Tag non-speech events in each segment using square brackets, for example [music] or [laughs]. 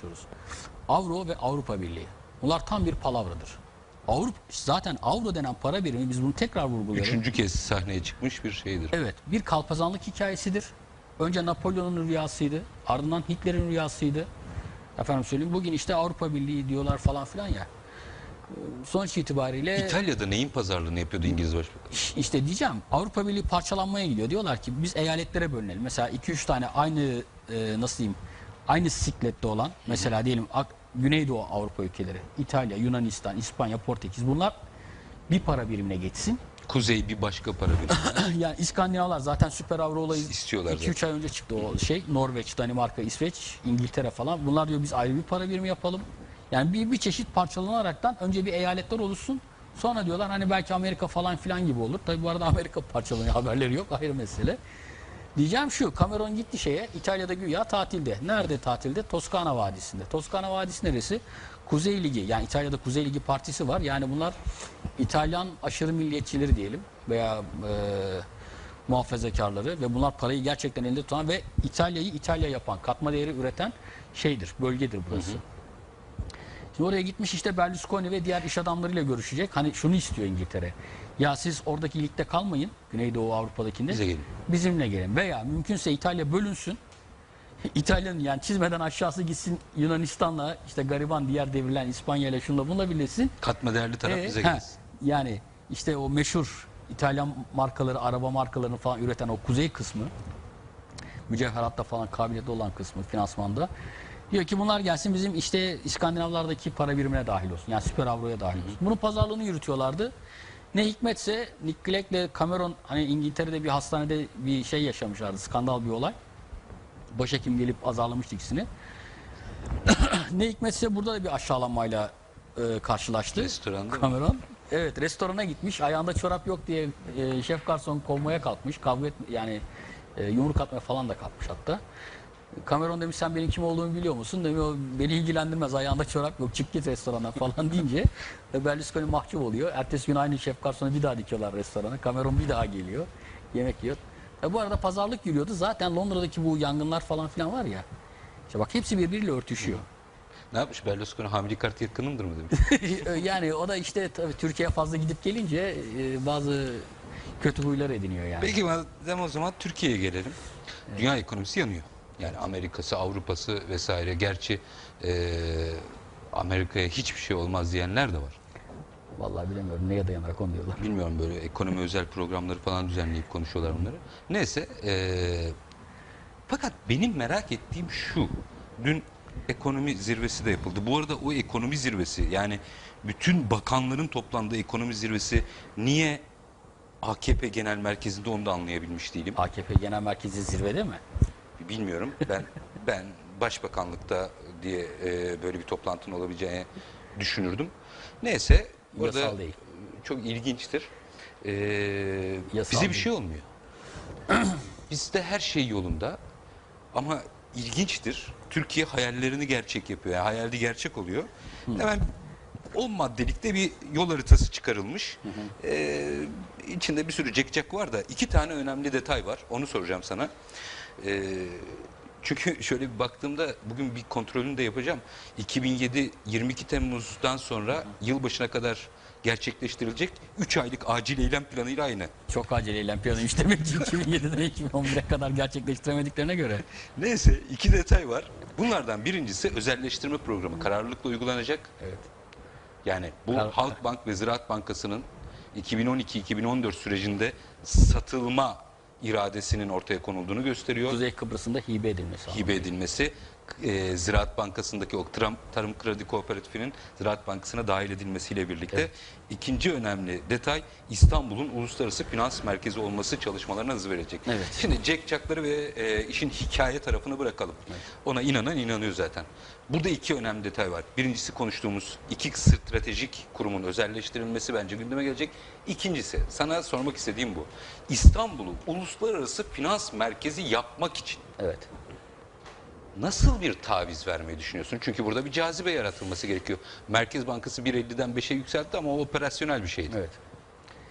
konuşuyoruz. Avro ve Avrupa Birliği. Bunlar tam bir palavradır. Avrupa zaten avro denen para birimi biz bunu tekrar vurguluyoruz. Üçüncü kez sahneye çıkmış bir şeydir. Evet, bir kalpazanlık hikayesidir. Önce Napolyon'un rüyasıydı, ardından Hitler'in rüyasıydı. Efendim söyleyeyim, bugün işte Avrupa Birliği diyorlar falan filan ya. Sonuç itibariyle İtalya'da neyin pazarlığını yapıyordu İngiliz Başbakanı? İş- işte diyeceğim Avrupa Birliği parçalanmaya gidiyor. Diyorlar ki biz eyaletlere bölünelim. Mesela 2-3 tane aynı e, nasıl diyeyim aynı siklette olan mesela diyelim Güneydoğu Avrupa ülkeleri İtalya, Yunanistan, İspanya, Portekiz bunlar bir para birimine geçsin. Kuzey bir başka para birimi. [laughs] yani İskandinavlar zaten süper avro olayı İstiyorlar 2-3 ay önce çıktı o şey. Norveç, Danimarka, İsveç, İngiltere falan. Bunlar diyor biz ayrı bir para birimi yapalım. Yani bir, bir çeşit parçalanaraktan önce bir eyaletler oluşsun. Sonra diyorlar hani belki Amerika falan filan gibi olur. Tabi bu arada [laughs] Amerika parçalanıyor haberleri yok ayrı mesele. Diyeceğim şu Cameron gitti şeye İtalya'da güya tatilde. Nerede tatilde? Toskana Vadisi'nde. Toskana Vadisi neresi? Kuzey Ligi yani İtalya'da Kuzey Ligi partisi var. Yani bunlar İtalyan aşırı milliyetçileri diyelim veya e, muhafazakarları ve bunlar parayı gerçekten elinde tutan ve İtalya'yı İtalya yapan, katma değeri üreten şeydir, bölgedir burası. Şimdi oraya gitmiş işte Berlusconi ve diğer iş adamlarıyla görüşecek. Hani şunu istiyor İngiltere. Ya siz oradaki ligde kalmayın. Güneydoğu Avrupa'dakinde. Bize gelin. Bizimle gelin. Veya mümkünse İtalya bölünsün. [laughs] İtalya'nın yani çizmeden aşağısı gitsin Yunanistan'la işte gariban diğer devrilen İspanya ile şunla bununla birleşsin. Katma değerli taraf Ee, bize gelsin. yani işte o meşhur İtalyan markaları, araba markalarını falan üreten o kuzey kısmı, mücevheratta falan kabiliyeti olan kısmı finansmanda diyor ki bunlar gelsin bizim işte İskandinavlardaki para birimine dahil olsun. Yani süper avroya dahil olsun. Bunun pazarlığını yürütüyorlardı. Ne hikmetse Nick Clegg'le Cameron hani İngiltere'de bir hastanede bir şey yaşamışlardı. Skandal bir olay. Başhekim gelip azarlamıştı ikisini. [clears throat] ne hikmetse burada da bir aşağılanmayla e, karşılaştı. Restoranda? Cameron. Evet restorana gitmiş. Ayağında çorap yok diye e, şef garson kovmaya kalkmış. Kavga et, yani e, yumruk atmaya falan da kalkmış hatta. Cameron demiş sen benim kim olduğumu biliyor musun? Demiş o beni ilgilendirmez ayağında çorap yok çık git restorana [laughs] falan deyince e, Berlusconi mahcup oluyor. Ertesi gün aynı şef garsonu bir daha dikiyorlar restorana. Cameron bir daha geliyor. Yemek yiyor. E, bu arada pazarlık yürüyordu. Zaten Londra'daki bu yangınlar falan filan var ya. İşte bak hepsi birbiriyle örtüşüyor. Ne yapmış Berlusconi hamile kart yakınımdır mı demiş. [laughs] yani o da işte tabii Türkiye'ye fazla gidip gelince e, bazı kötü huylar ediniyor yani. Peki madem o zaman Türkiye'ye gelelim. Dünya ekonomisi yanıyor. Yani Amerika'sı, Avrupa'sı vesaire. Gerçi eee, Amerika'ya hiçbir şey olmaz diyenler de var. Vallahi bilemiyorum neye dayanarak onu diyorlar. Bilmiyorum böyle ekonomi özel programları falan düzenleyip konuşuyorlar bunları. Neyse eee, fakat benim merak ettiğim şu. Dün ekonomi zirvesi de yapıldı. Bu arada o ekonomi zirvesi yani bütün bakanların toplandığı ekonomi zirvesi niye AKP Genel Merkezi'nde onu da anlayabilmiş değilim. AKP Genel Merkezi zirvede mi? Bilmiyorum. Ben ben başbakanlıkta diye e, böyle bir toplantının olabileceğini düşünürdüm. Neyse burada Yasal değil. çok ilginçtir. E, Yasal bize bir değil. şey olmuyor. [clears throat] Bizde her şey yolunda ama ilginçtir. Türkiye hayallerini gerçek yapıyor. Yani hayalde gerçek oluyor. Hemen o maddelikte bir yol haritası çıkarılmış. Ee, içinde bir sürü cekcek var da iki tane önemli detay var. Onu soracağım sana. Ee, çünkü [laughs] şöyle bir baktığımda bugün bir kontrolünü de yapacağım. 2007 22 Temmuz'dan sonra yılbaşına kadar gerçekleştirilecek 3 aylık acil eylem planıyla aynı. Çok acele eylem planıymış demek ki 2007'den 2011'e kadar gerçekleştiremediklerine göre. Neyse iki detay var. Bunlardan birincisi özelleştirme programı kararlılıkla uygulanacak. Evet. Yani bu Kar- Halkbank ve Ziraat Bankası'nın 2012-2014 sürecinde satılma iradesinin ortaya konulduğunu gösteriyor. Kuzey Kıbrıs'ın da hibe edilmesi. Hibe edilmesi e, Ziraat Bankası'ndaki o Tarım, Tarım Kredi Kooperatifinin Ziraat Bankası'na dahil edilmesiyle birlikte ikinci önemli detay İstanbul'un uluslararası finans merkezi olması çalışmalarına hız verecek. Evet. Şimdi Jack Çakları ve e, işin hikaye tarafını bırakalım. Ona inanan inanıyor zaten. Burada iki önemli detay var. Birincisi konuştuğumuz iki stratejik kurumun özelleştirilmesi bence gündeme gelecek. İkincisi sana sormak istediğim bu. İstanbul'u uluslararası finans merkezi yapmak için Evet. Nasıl bir taviz vermeyi düşünüyorsun? Çünkü burada bir cazibe yaratılması gerekiyor. Merkez Bankası 1.50'den 5'e yükseltti ama o operasyonel bir şeydi. Evet.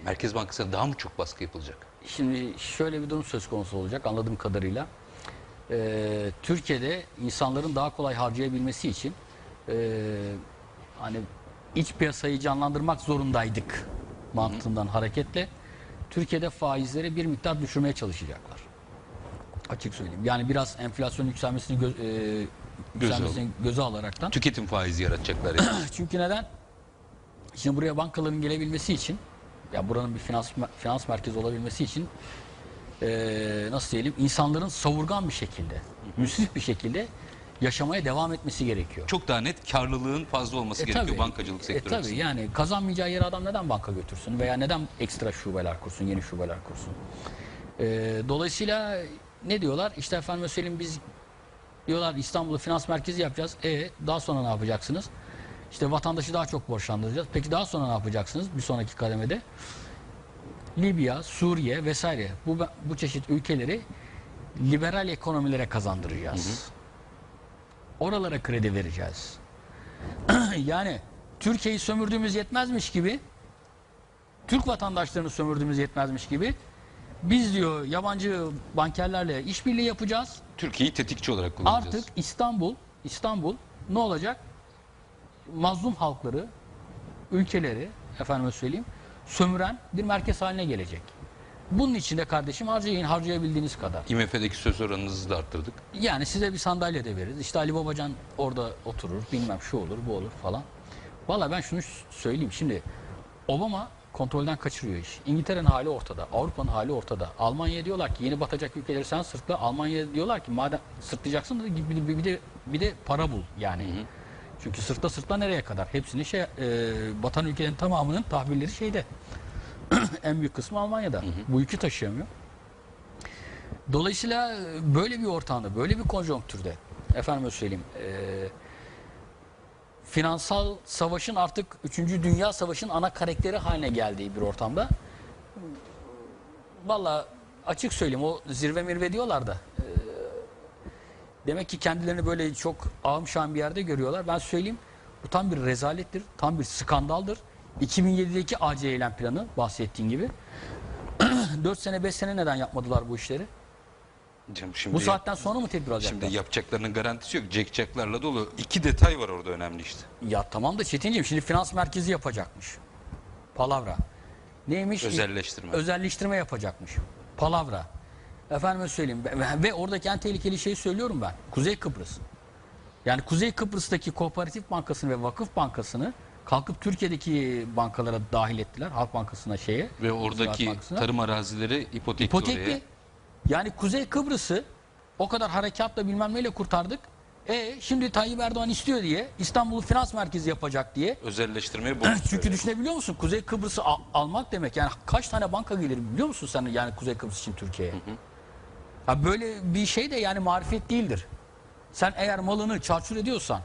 Merkez Bankası'na daha mı çok baskı yapılacak? Şimdi şöyle bir durum söz konusu olacak anladığım kadarıyla. e, Türkiye'de insanların daha kolay harcayabilmesi için e, hani iç piyasayı canlandırmak zorundaydık mantığından hareketle Türkiye'de faizleri bir miktar düşürmeye çalışacaklar. Açık söyleyeyim. Yani biraz enflasyon yükselmesini göz, e, yükselmesini göze alaraktan. Tüketim faizi yaratacaklar yani. [clears throat] Çünkü neden? Şimdi buraya bankaların gelebilmesi için ya buranın bir finans finans merkezi olabilmesi için eee, nasıl diyelim insanların savurgan bir şekilde, müsrif bir şekilde yaşamaya devam etmesi gerekiyor. Çok daha net karlılığın fazla olması E gerekiyor tabii. bankacılık E sektörü tabii açısından. yani kazanmayacağı yere adam neden banka götürsün veya neden ekstra şubeler kursun, yeni şubeler kursun. E, dolayısıyla ne diyorlar? İşte efendim söyleyeyim biz diyorlar İstanbul'u finans merkezi yapacağız. E daha sonra ne yapacaksınız? İşte vatandaşı daha çok borçlandıracağız. Peki daha sonra ne yapacaksınız bir sonraki kademede? Libya, Suriye vesaire bu bu çeşit ülkeleri liberal ekonomilere kazandıracağız. Oralara kredi vereceğiz. [clears throat] yani Türkiye'yi sömürdüğümüz yetmezmiş gibi Türk vatandaşlarını sömürdüğümüz yetmezmiş gibi biz diyor yabancı bankerlerle işbirliği yapacağız. Türkiye'yi tetikçi olarak kullanacağız. Artık İstanbul, İstanbul ne olacak? Mazlum halkları, ülkeleri, efendime söyleyeyim, sömüren bir merkez haline gelecek. Bunun için de kardeşim harcayın, harcayabildiğiniz kadar. IMF'deki söz oranınızı da arttırdık. Yani size bir sandalye de veririz. İşte Ali Babacan orada oturur, bilmem şu olur, bu olur falan. Valla ben şunu söyleyeyim. Şimdi Obama kontrolden kaçırıyor iş. İngiltere'nin hali ortada, Avrupa'nın hali ortada. Almanya diyorlar ki yeni batacak ülkeleri sen sırtla. Almanya diyorlar ki madem sırtlayacaksın da bir de, bir de, bir de para bul yani. Çünkü sırtla sırtla nereye kadar? Hepsini şey e, batan ülkelerin tamamının tahvilleri şeyde. [clears throat] en büyük kısmı Almanya'da. Bu yükü taşıyamıyor. Dolayısıyla e, böyle bir ortamda, böyle bir konjonktürde efendim söyleyeyim e, finansal savaşın artık 3. Dünya Savaşı'nın ana karakteri haline geldiği bir ortamda valla açık söyleyeyim o zirve mirve diyorlar da e, demek ki kendilerini böyle çok ağım şahım bir yerde görüyorlar. Ben söyleyeyim bu tam bir rezalettir, tam bir skandaldır. 2007'deki AC eylem planı bahsettiğin gibi [clears throat] 4 sene 5 sene neden yapmadılar bu işleri? Canım şimdi, Bu saatten sonra mı tedbir alacaklar? şimdi yapacaklarının garantisi yok. Jack'caklarla dolu. İki detay var orada önemli işte. Ya tamam da Çetinciğim şimdi finans merkezi yapacakmış. Palavra. Neymiş? Özelleştirme. Özelleştirme yapacakmış. Palavra. Efendime söyleyeyim. Ve, oradaki en tehlikeli şeyi söylüyorum ben. Kuzey Kıbrıs. Yani Kuzey Kıbrıs'taki Kooperatif Bankası'nı ve Vakıf Bankası'nı kalkıp Türkiye'deki bankalara dahil ettiler. Halk Bankası'na şeye. Ve oradaki Bankası'na. tarım arazileri ipotekli, İpotekli. oraya. Yani Kuzey Kıbrıs'ı o kadar harekatla bilmem neyle kurtardık. E şimdi Tayyip Erdoğan istiyor diye İstanbul'u finans merkezi yapacak diye. Özelleştirmeye [clears throat] bu. Çünkü düşünebiliyor musun? Kuzey Kıbrıs'ı al- almak demek yani kaç tane banka gelir biliyor musun sen yani Kuzey Kıbrıs için Türkiye'ye? Ha böyle bir şey de yani marifet değildir. Sen eğer malını çarçur ediyorsan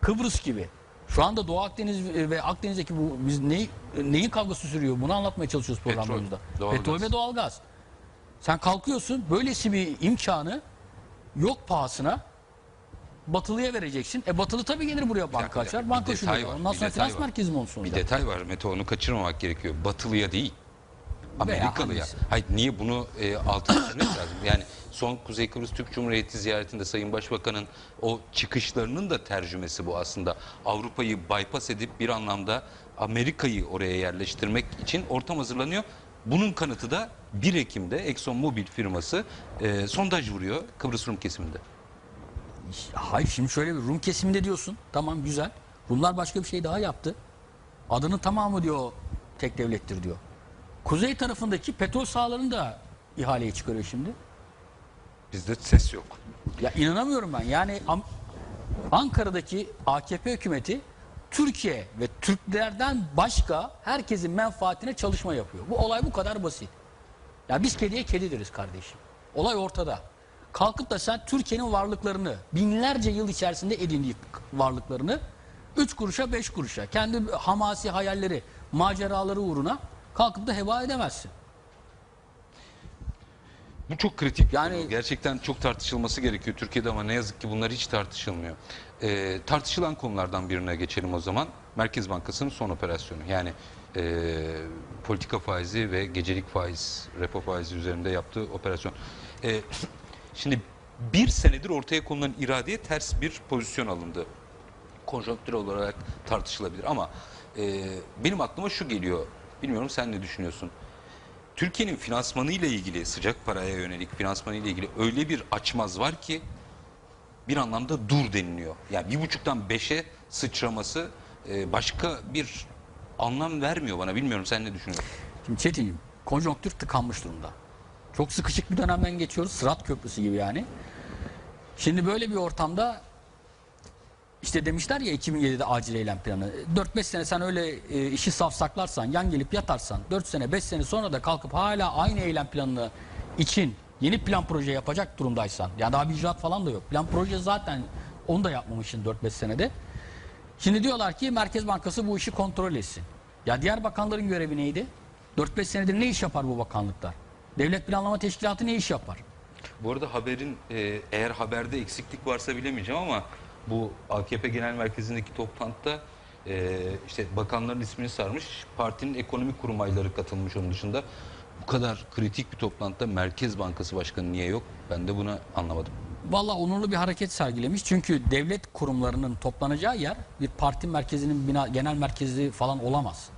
Kıbrıs gibi şu anda Doğu Akdeniz ve Akdeniz'deki bu biz neyi, neyin kavgası sürüyor bunu anlatmaya çalışıyoruz programlarımızda. doğalgaz. Petrol ve doğalgaz. Sen kalkıyorsun böylesi bir imkanı yok pahasına Batılıya vereceksin. E Batılı tabii gelir buraya banka dakika, açar. Banka şube. Ondan sonra finans merkezi mi olsun? Bir detay var Mete onu kaçırmamak gerekiyor. Batılıya değil. Amerikalıya. Hayır niye bunu e, çizmek lazım? Yani son Kuzey Kıbrıs Türk Cumhuriyeti ziyaretinde Sayın Başbakan'ın o çıkışlarının da tercümesi bu aslında. Avrupa'yı bypass edip bir anlamda Amerika'yı oraya yerleştirmek için ortam hazırlanıyor. Bunun kanıtı da 1 Ekim'de Exxon Mobil firması e, sondaj vuruyor Kıbrıs Rum kesiminde. Hayır şimdi şöyle bir Rum kesiminde diyorsun. Tamam güzel. Rumlar başka bir şey daha yaptı. Adının tamamı diyor tek devlettir diyor. Kuzey tarafındaki petrol sahalarını da ihaleye çıkarıyor şimdi. Bizde ses yok. Ya inanamıyorum ben. Yani Am- Ankara'daki AKP hükümeti Türkiye ve Türklerden başka herkesin menfaatine çalışma yapıyor. Bu olay bu kadar basit. Ya biz kediye kedi deriz kardeşim. Olay ortada. Kalkıp da sen Türkiye'nin varlıklarını binlerce yıl içerisinde edindiği varlıklarını 3 kuruşa 5 kuruşa kendi hamasi hayalleri maceraları uğruna kalkıp da heba edemezsin. Bu çok kritik. Yani- konu. gerçekten çok tartışılması gerekiyor Türkiye'de ama ne yazık ki bunlar hiç tartışılmıyor. Ee, tartışılan konulardan birine geçelim o zaman. Merkez Bankası'nın son operasyonu. Yani e, politika faizi ve gecelik faiz, repo faizi üzerinde yaptığı operasyon. Ee, [clears throat] şimdi bir senedir ortaya konulan iradeye ters bir pozisyon alındı. Konjonktür olarak tartışılabilir ama e, benim aklıma şu geliyor. Bilmiyorum sen ne düşünüyorsun? Türkiye'nin finansmanı ile ilgili sıcak paraya yönelik finansmanı ile ilgili öyle bir açmaz var ki bir anlamda dur deniliyor. Yani bir buçuktan beşe sıçraması e, başka bir anlam vermiyor bana. Bilmiyorum sen ne düşünüyorsun? Şimdi Çetin'cim konjonktür tıkanmış durumda. Çok sıkışık bir dönemden geçiyoruz. Sırat köprüsü gibi yani. Şimdi böyle bir ortamda işte demişler ya 2007'de acil eylem planı. 4-5 sene sen öyle e, işi safsaklarsan, yan gelip yatarsan 4 sene 5 sene sonra da kalkıp hala aynı eylem planını için yeni plan proje yapacak durumdaysan. Yani daha bir icraat falan da yok. Plan proje zaten onu da yapmamışsın 4-5 senede. Şimdi diyorlar ki Merkez Bankası bu işi kontrol etsin. Ya diğer bakanların görevi neydi? 4-5 senedir ne iş yapar bu bakanlıklar? Devlet Planlama Teşkilatı ne iş yapar? Bu arada haberin e, eğer haberde eksiklik varsa bilemeyeceğim ama bu AKP Genel Merkezi'ndeki toplantıda e, işte bakanların ismini sarmış. Partinin ekonomik kurmayları katılmış onun dışında. Bu kadar kritik bir toplantıda Merkez Bankası Başkanı niye yok? Ben de bunu anlamadım. Vallahi onurlu bir hareket sergilemiş. Çünkü devlet kurumlarının toplanacağı yer bir parti merkezinin bina, genel merkezi falan olamaz.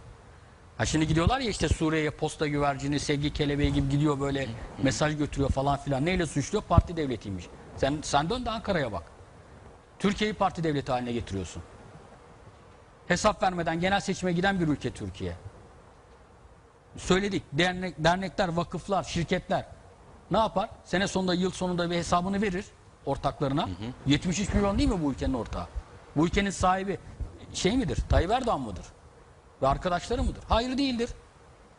Ha şimdi gidiyorlar ya işte Suriye'ye posta güvercini, sevgi kelebeği gibi gidiyor böyle mesaj götürüyor falan filan. Neyle suçluyor? Parti devletiymiş. Sen sen dön de Ankara'ya bak. Türkiye'yi parti devleti haline getiriyorsun. Hesap vermeden genel seçime giden bir ülke Türkiye. Söyledik. Dernek, dernekler, vakıflar, şirketler ne yapar? Sene sonunda, yıl sonunda bir hesabını verir ortaklarına. 73 milyon değil mi bu ülkenin ortağı? Bu ülkenin sahibi şey midir? Tayyip Erdoğan mıdır? Ve arkadaşları mıdır? Hayır değildir.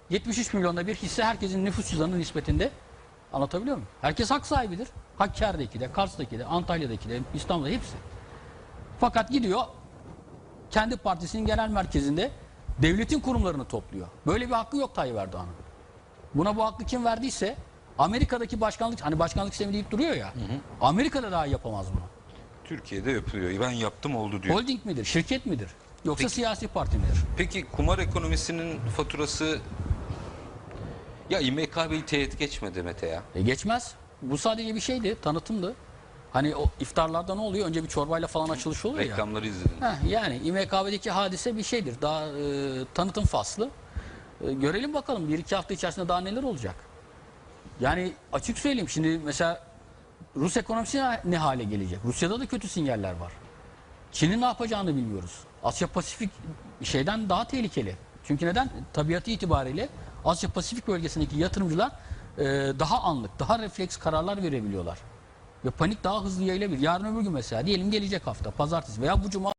73 milyonda bir hisse herkesin nüfus cüzdanının nispetinde anlatabiliyor muyum? Herkes hak sahibidir. Hakkari'deki de, Kars'taki de, Antalya'daki de, İstanbul'da hepsi. Fakat gidiyor kendi partisinin genel merkezinde devletin kurumlarını topluyor. Böyle bir hakkı yok Tayyip Erdoğan'ın. Buna bu hakkı kim verdiyse Amerika'daki başkanlık hani başkanlık sistemi deyip duruyor ya. Amerika'da daha yapamaz bunu. Türkiye'de yapılıyor. Ben yaptım oldu diyor. Holding midir, şirket midir? Yoksa Peki. siyasi parti midir? Peki kumar ekonomisinin faturası ya İMKB'yi teğet geçmedi Mete ya. E geçmez. Bu sadece bir şeydi, tanıtımdı. Hani o iftarlarda ne oluyor? Önce bir çorbayla falan açılış oluyor ya. Reklamları izledin. Heh, yani İMKB'deki hadise bir şeydir. Daha e, tanıtım faslı. E, görelim bakalım bir iki hafta içerisinde daha neler olacak. Yani açık söyleyeyim şimdi mesela Rus ekonomisi ne hale gelecek? Rusya'da da kötü sinyaller var. Çin'in ne yapacağını bilmiyoruz. Asya Pasifik şeyden daha tehlikeli. Çünkü neden? Tabiatı itibariyle Asya Pasifik bölgesindeki yatırımcılar e, daha anlık, daha refleks kararlar verebiliyorlar. Ve panik daha hızlı yayılabilir. Yarın öbür gün mesela diyelim gelecek hafta pazartesi veya bu cuma